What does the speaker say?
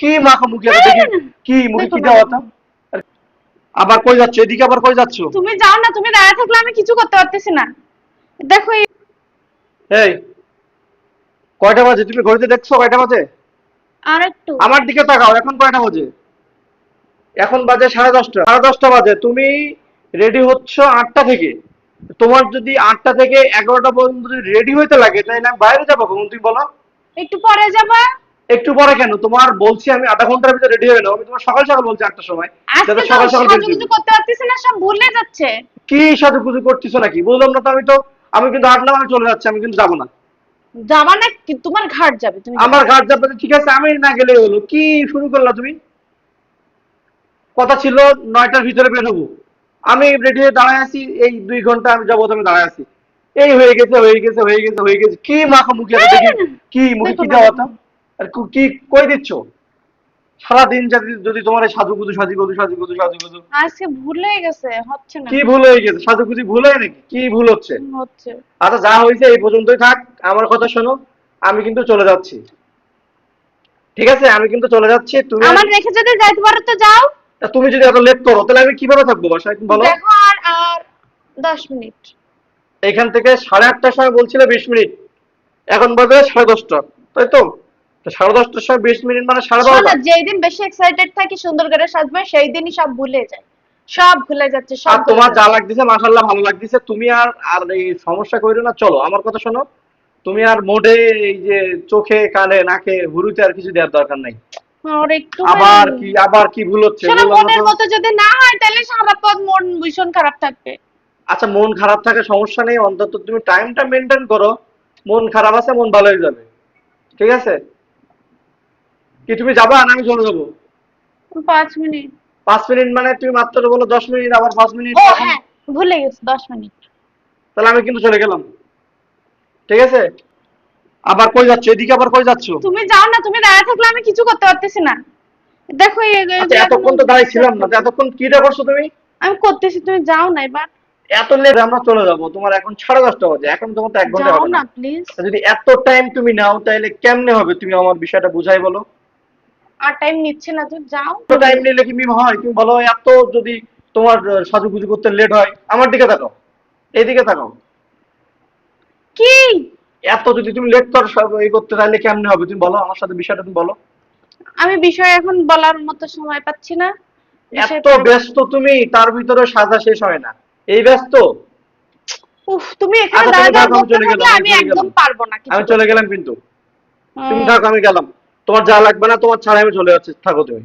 কি মাখা মুখে দেখি? কি মুখে কি দেওয়া আবার কই যাচ্ছ? এদিকে আবার কই যাচ্ছ? তুমি যাও না তুমি দাঁড়িয়ে থাকলে আমি কিছু করতে পারতেছি না। দেখো এই এই কয়টা বাজে? তুমি ঘড়িতে দেখছ কয়টা বাজে? আর একটু। আমার দিকে তাকাও এখন কয়টা বাজে? এখন বাজে সাড়ে দশটা। সাড়ে দশটা বাজে। তুমি রেডি হচ্ছ আটটা থেকে। তোমার যদি আটটা থেকে এগারোটা পর্যন্ত যদি রেডি হইতে লাগে তাহলে আমি বাইরে যাব কখন? তুমি বলো। একটু পরে যাবা। একটু পরে কেন? তোমার বলছি আমি আধা ঘণ্টার ভিতরে রেডি হয়ে নাও আমি তোমার সকাল সকাল বলছি আটটার সময়। আজকে যাতে সকাল সকাল সাজুগুজু করতে পারতেছি না সব ভুলে যাচ্ছে। কি সাথে পুজো করতেছো নাকি? বললাম না তো আমি তো আমি কিন্তু হাঁটলাম আমি চলে যাচ্ছি আমি কিন্তু যাব না। যাবা না কি তোমার ঘাট যাবে তুমি আমার ঘাট যাবে ঠিক আছে আমি না গেলে হলো। কি শুরু করলা তুমি? কথা ছিল নয়টার ভিতরে বের হব। আমি রেডি হয়ে দাঁড়ায় আছি এই দুই ঘণ্টা আমি যাব আমি দাঁড়ায় আছি। এই হয়ে গেছে হয়ে গেছে হয়ে গেছে হয়ে গেছে। কি মাখা মুখে আছে কি মুখে কি দেওয়া আর কি কই দিচ্ছ? সারাদিন যদি যদি তোমার এই সাজুগুজু সাজুগুজু সাজুগুজু সাজুগুজু। আজকে ভুলে গেছে হচ্ছে না। কি ভুল হয়ে গেছে? সাজুগুজু ভুল হয় নাকি? কি ভুল হচ্ছে? হচ্ছে। আচ্ছা যা হয়েছে এই পর্যন্তই থাক। আমার কথা শোনো আমি কিন্তু চলে যাচ্ছি। ঠিক আছে আমি কিন্তু চলে যাচ্ছি তুমি আমার রেখে যদি যাইতে পারো তো যাও। তুমি যদি এত লেট করো তাহলে আমি কীভাবে থাকব বাসায়? বলো। দেখো আর আর দশ মিনিট। এখান থেকে সাড়ে আটটার সময় বলছিলে বিশ মিনিট। এখন বাজে সাড়ে দশটা তাই তো? সাড়ে দশটার সময় বিশ মিনিট মানে সাড়ে বারোটা। যেই দিন বেশি এক্সাইটেড থাকি সুন্দর করে সাজবে সেই দিনই সব ভুলে যায়। সব ভুলে যাচ্ছে সব তোমার যা লাগতেছে ভালো লাগতেছে। তুমি আর আর এই সমস্যা না চলো আমার কথা শোনো। তুমি আর মোটে এই যে চোখে কানে নাকে হুরুতে আর কিছু দেওয়ার দরকার নাই। আবার কি আবার কি ভুল হচ্ছে? মনের মতো যদি না হয় তাহলে সারা পথ মন ভীষণ খারাপ থাকবে। আচ্ছা মন খারাপ থাকে সমস্যা নেই অন্তত তুমি টাইমটা মেনটেন করো। মন খারাপ আছে মন ভালো হয়ে যাবে। ঠিক আছে? কি তুমি যাবা না আমি চলে যাব? পাঁচ মিনিট। পাঁচ মিনিট মানে তুমি মাত্র বলো দশ মিনিট আবার পাঁচ মিনিট। ও হ্যাঁ ভুলে গেছি দশ মিনিট। তাহলে আমি কিন্তু চলে গেলাম। ঠিক আছে? আবার কই যাচ্ছ? এদিকে আবার কই যাচ্ছ? তুমি যাও না তুমি দাঁড়িয়ে থাকলে আমি কিছু করতে পারতেছি না। দেখো আচ্ছা এতক্ষণ তো দাঁড়িয়ে ছিলাম না এতক্ষণ কিটা করছ তুমি? আমি করতেছি তুমি যাও না এবার। এত লেট আমরা চলে যাব তোমার এখন সাড়ে দশটা বাজে এখন তোমার তো এক ঘণ্টা হবে না। না প্লিজ যদি এত টাইম তুমি নাও তাহলে কেমনে হবে? তুমি আমার বিষয়টা বুঝাই বলো। আর টাইম নিচ্ছে না তুমি যাও। এত টাইম নিলে কি মিম হয়? তুমি বলো এত যদি তোমার সাজুগুজু করতে লেট হয় আমার দিকে তাকাও। এইদিকে তাকাও। কি? এত যদি তুমি লেট করো সব এই করতে তাহলে কেমনে হবে? তুমি বলো আমার সাথে বিষয়টা তুমি বলো। আমি বিষয় এখন বলার মতো সময় পাচ্ছি না। এত ব্যস্ত তুমি তার ভিতরে সাজা শেষ হয় না। এই ব্যস্ত? উফ তুমি এখানে আচ্ছা, দাঁড়িয়ে থাকো, আমি একদম। পারব না আমি চলে গেলাম কিন্তু। তুমি থাকো আমি গেলাম। তোমার যা লাগবে না তোমার ছাড়াই আমি চলে যাচ্ছি। থাকো তুমি।